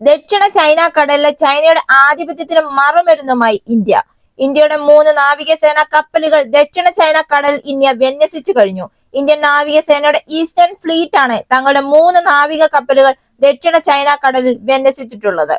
ദക്ഷിണ ചൈന കടലിലെ ചൈനയുടെ ആധിപത്യത്തിന് മറുമരുന്നുമായി ഇന്ത്യ. ഇന്ത്യയുടെ മൂന്ന് നാവികസേന കപ്പലുകൾ ദക്ഷിണ ചൈന കടൽ ഇന്ത്യ വിന്യസിച്ചു കഴിഞ്ഞു. ഇന്ത്യൻ നാവികസേനയുടെ ഈസ്റ്റേൺ ഫ്ലീറ്റ് ആണ് തങ്ങളുടെ മൂന്ന് നാവിക കപ്പലുകൾ ദക്ഷിണ ചൈന കടലിൽ വിന്യസിച്ചിട്ടുള്ളത്.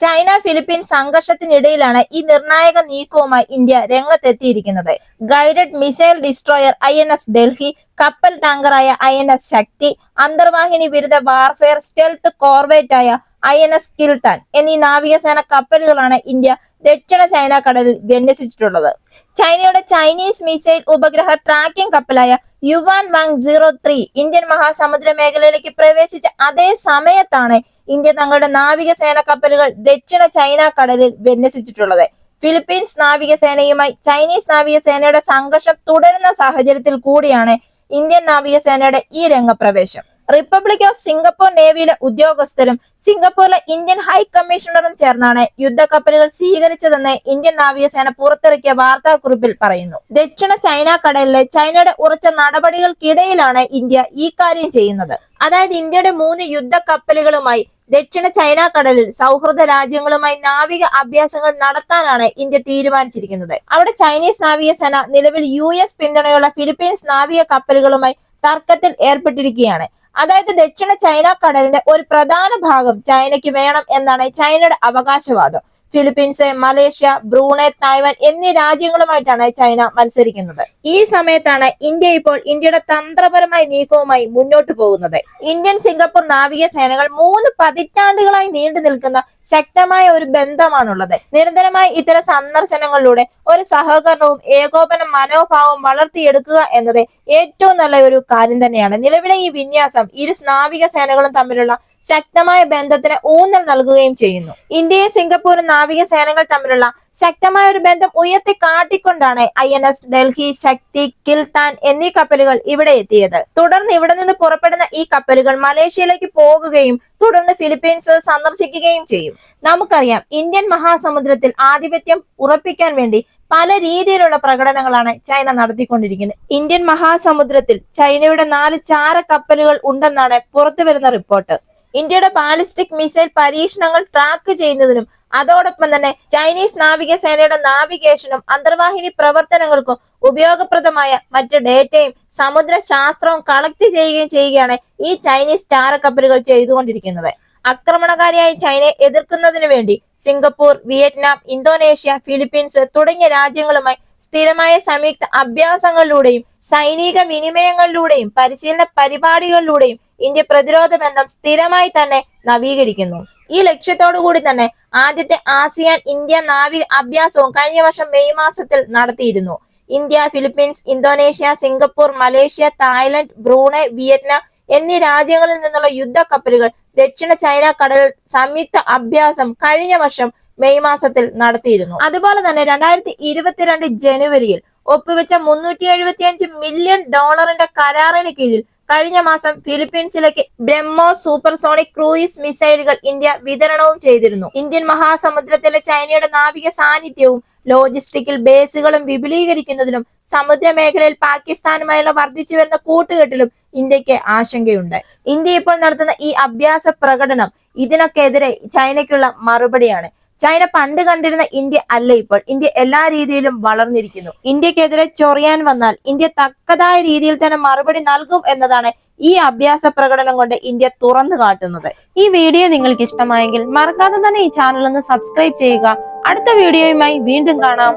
ചൈന ഫിലിപ്പീൻ സംഘർഷത്തിനിടയിലാണ് ഈ നിർണായക നീക്കവുമായി India രംഗത്തെത്തിയിരിക്കുന്നത്. Guided missile destroyer I N S Delhi കപ്പൽ ടാങ്കറായ ഐ എൻ എസ് ശക്തി അന്തർവാഹിനി വിരുദ്ധ വാർഫെയർ സ്റ്റെൽത്ത് കോർവേറ്റായ ഐ എൻ എസ് കിൽട്ടാൻ എന്നീ നാവികസേന കപ്പലുകളാണ് ഇന്ത്യ ദക്ഷിണ ചൈന കടലിൽ വിന്യസിച്ചിട്ടുള്ളത്. ചൈനയുടെ ചൈനീസ് മിസൈൽ ഉപഗ്രഹ tracking കപ്പലായ Yuan Wang zero three Indian മഹാസമുദ്ര മേഖലയിലേക്ക് പ്രവേശിച്ച അതേ സമയത്താണ് ഇന്ത്യ തങ്ങളുടെ നാവികസേന കപ്പലുകൾ ദക്ഷിണ ചൈന കടലിൽ വിന്യസിച്ചിട്ടുള്ളത്. ഫിലിപ്പീൻസ് നാവികസേനയുമായി ചൈനീസ് നാവികസേനയുടെ സംഘർഷം തുടരുന്ന സാഹചര്യത്തിൽ കൂടിയാണ് ഇന്ത്യൻ നാവികസേനയുടെ ഈ രംഗപ്രവേശം. റിപ്പബ്ലിക് ഓഫ് സിംഗപ്പൂർ നേവിയിലെ ഉദ്യോഗസ്ഥരും സിംഗപ്പൂരിലെ ഇന്ത്യൻ ഹൈ കമ്മീഷണറും ചേർന്നാണ് യുദ്ധക്കപ്പലുകൾ സ്വീകരിച്ചതെന്ന് ഇന്ത്യൻ നാവികസേന പുറത്തിറക്കിയ വാർത്താക്കുറിപ്പിൽ പറയുന്നു. ദക്ഷിണ ചൈന കടലിലെ ചൈനയുടെ ഉറച്ച നടപടികൾക്കിടയിലാണ് ഇന്ത്യ ഈ കാര്യം ചെയ്യുന്നത്. അതായത് ഇന്ത്യയുടെ മൂന്ന് യുദ്ധക്കപ്പലുകളുമായി ദക്ഷിണ ചൈന കടലിൽ സൗഹൃദ രാജ്യങ്ങളുമായി നാവിക അഭ്യാസങ്ങൾ നടത്താനാണ് ഇന്ത്യ തീരുമാനിച്ചിരിക്കുന്നത്. അവിടെ ചൈനീസ് നാവികസേന നിലവിൽ യു എസ് പിന്തുണയുള്ള ഫിലിപ്പീൻസ് നാവിക കപ്പലുകളുമായി തർക്കത്തിൽ ഏർപ്പെട്ടിരിക്കുകയാണ്. അതായത് ദക്ഷിണ ചൈന കടലിന്റെ ഒരു പ്രധാന ഭാഗം ചൈനയ്ക്ക് വേണം എന്നാണ് ചൈനയുടെ അവകാശവാദം. ഫിലിപ്പീൻസ് മലേഷ്യ ബ്രൂണെ തായ്വാൻ എന്നീ രാജ്യങ്ങളുമായിട്ടാണ് ചൈന മത്സരിക്കുന്നത്. ഈ സമയത്താണ് ഇന്ത്യ ഇപ്പോൾ ഇന്ത്യയുടെ തന്ത്രപരമായ നീക്കവുമായി മുന്നോട്ട് പോകുന്നത്. ഇന്ത്യൻ സിംഗപ്പൂർ നാവിക സേനകൾ മൂന്ന് പതിറ്റാണ്ടുകളായി നീണ്ടു നിൽക്കുന്ന ശക്തമായ ഒരു ബന്ധമാണുള്ളത്. നിരന്തരമായി ഇത്തരം സന്ദർശനങ്ങളിലൂടെ ഒരു സഹകരണവും ഏകോപന മനോഭാവവും വളർത്തിയെടുക്കുക എന്നത് ഏറ്റവും നല്ല ഒരു കാര്യം തന്നെയാണ്. നിലവിലെ ഈ വിന്യാസം ഇരു നാവിക സേനകളും തമ്മിലുള്ള ശക്തമായ ബന്ധത്തിന് ഊന്നൽ നൽകുകയും ചെയ്യുന്നു. ഇന്ത്യയും സിംഗപ്പൂരും നാവിക സേനകൾ തമ്മിലുള്ള ശക്തമായ ഒരു ബന്ധം ഉയർത്തി കാട്ടിക്കൊണ്ടാണ് I N S Delhi Shakti Kiltan എന്നീ കപ്പലുകൾ ഇവിടെ എത്തിയത്. തുടർന്ന് ഇവിടെ നിന്ന് പുറപ്പെടുന്ന ഈ കപ്പലുകൾ മലേഷ്യയിലേക്ക് പോകുകയും തുടർന്ന് ഫിലിപ്പീൻസ് സന്ദർശിക്കുകയും ചെയ്യും. നമുക്കറിയാം ഇന്ത്യൻ മഹാസമുദ്രത്തിൽ ആധിപത്യം ഉറപ്പിക്കാൻ വേണ്ടി പല രീതിയിലുള്ള പ്രകടനങ്ങളാണ് ചൈന നടത്തിക്കൊണ്ടിരിക്കുന്നത്. ഇന്ത്യൻ മഹാസമുദ്രത്തിൽ ചൈനയുടെ നാല് ചാര കപ്പലുകൾ ഉണ്ടെന്നാണ് പുറത്തുവരുന്ന റിപ്പോർട്ട്. ഇന്ത്യയുടെ ബാലിസ്റ്റിക് മിസൈൽ പരീക്ഷണങ്ങൾ ട്രാക്ക് ചെയ്യുന്നതിനും അതോടൊപ്പം തന്നെ ചൈനീസ് നാവികസേനയുടെ നാവിഗേഷനും അന്തർവാഹിനി പ്രവർത്തനങ്ങൾക്കും ഉപയോഗപ്രദമായ മറ്റ് ഡേറ്റയും സമുദ്ര ശാസ്ത്രവും കളക്ട് ചെയ്യുകയും ചെയ്യുകയാണ് ഈ ചൈനീസ് ചാര ചാരക്കപ്പലുകൾ ചെയ്തുകൊണ്ടിരിക്കുന്നത്. ആക്രമണകാരിയായി ചൈനയെ എതിർക്കുന്നതിന് വേണ്ടി സിംഗപ്പൂർ വിയറ്റ്നാം ഇന്തോനേഷ്യ ഫിലിപ്പീൻസ് തുടങ്ങിയ രാജ്യങ്ങളുമായി സ്ഥിരമായ സംയുക്ത അഭ്യാസങ്ങളിലൂടെയും സൈനിക വിനിമയങ്ങളിലൂടെയും പരിശീലന പരിപാടികളിലൂടെയും ഇന്ത്യ പ്രതിരോധ ബന്ധം സ്ഥിരമായി തന്നെ നവീകരിക്കുന്നു. ഈ ലക്ഷ്യത്തോടു കൂടി തന്നെ ആദ്യത്തെ ആസിയാൻ ഇന്ത്യ നാവിക അഭ്യാസവും കഴിഞ്ഞ വർഷം മെയ് മാസത്തിൽ നടത്തിയിരുന്നു. India Philippines Indonesia Singapore Malaysia Thailand Brunei Vietnam എന്നീ രാജ്യങ്ങളിൽ നിന്നുള്ള യുദ്ധക്കപ്പലുകൾ ദക്ഷിണ ചൈന കടൽ സംയുക്ത അഭ്യാസം കഴിഞ്ഞ വർഷം മെയ് മാസത്തിൽ നടത്തിയിരുന്നു. അതുപോലെ തന്നെ രണ്ടായിരത്തി ഇരുപത്തിരണ്ട് ജനുവരിയിൽ ഒപ്പുവെച്ച മുന്നൂറ്റി എഴുപത്തിയഞ്ച് മില്യൺ ഡോളറിന്റെ കരാറിന് കീഴിൽ കഴിഞ്ഞ മാസം ഫിലിപ്പീൻസിലേക്ക് ബ്രഹ്മോ സൂപ്പർസോണിക് ക്രൂയിസ് മിസൈലുകൾ ഇന്ത്യ വിതരണവും ചെയ്തിരുന്നു. ഇന്ത്യൻ മഹാസമുദ്രത്തിലെ ചൈനയുടെ നാവിക സാന്നിധ്യവും ലോജിസ്റ്റിക്കൽ ബേസുകളും വിപുലീകരിക്കുന്നതിനും സമുദ്ര മേഖലയിൽ പാകിസ്ഥാനുമായുള്ള വർദ്ധിച്ചു വരുന്ന കൂട്ടുകെട്ടിലും ഇന്ത്യയ്ക്ക് ആശങ്കയുണ്ട്. ഇന്ത്യ ഇപ്പോൾ നടത്തുന്ന ഈ അഭ്യാസ പ്രകടനം ഇതിനൊക്കെതിരെ ചൈനയ്ക്കുള്ള മറുപടിയാണ്. ചൈന പണ്ട് കണ്ടിരുന്ന ഇന്ത്യ അല്ല ഇപ്പോൾ. ഇന്ത്യ എല്ലാ രീതിയിലും വളർന്നിരിക്കുന്നു. ഇന്ത്യക്കെതിരെ ചൊറിയാൻ വന്നാൽ ഇന്ത്യ തക്കതായ രീതിയിൽ തന്നെ മറുപടി നൽകും എന്നതാണ് ഈ അഭ്യാസ പ്രകടനം കൊണ്ട് ഇന്ത്യ തുറന്നു കാട്ടുന്നത്. ഈ വീഡിയോ നിങ്ങൾക്ക് ഇഷ്ടമായെങ്കിൽ മറക്കാതെ തന്നെ ഈ ചാനൽ ഒന്ന് സബ്സ്ക്രൈബ് ചെയ്യുക. അടുത്ത വീഡിയോയുമായി വീണ്ടും കാണാം.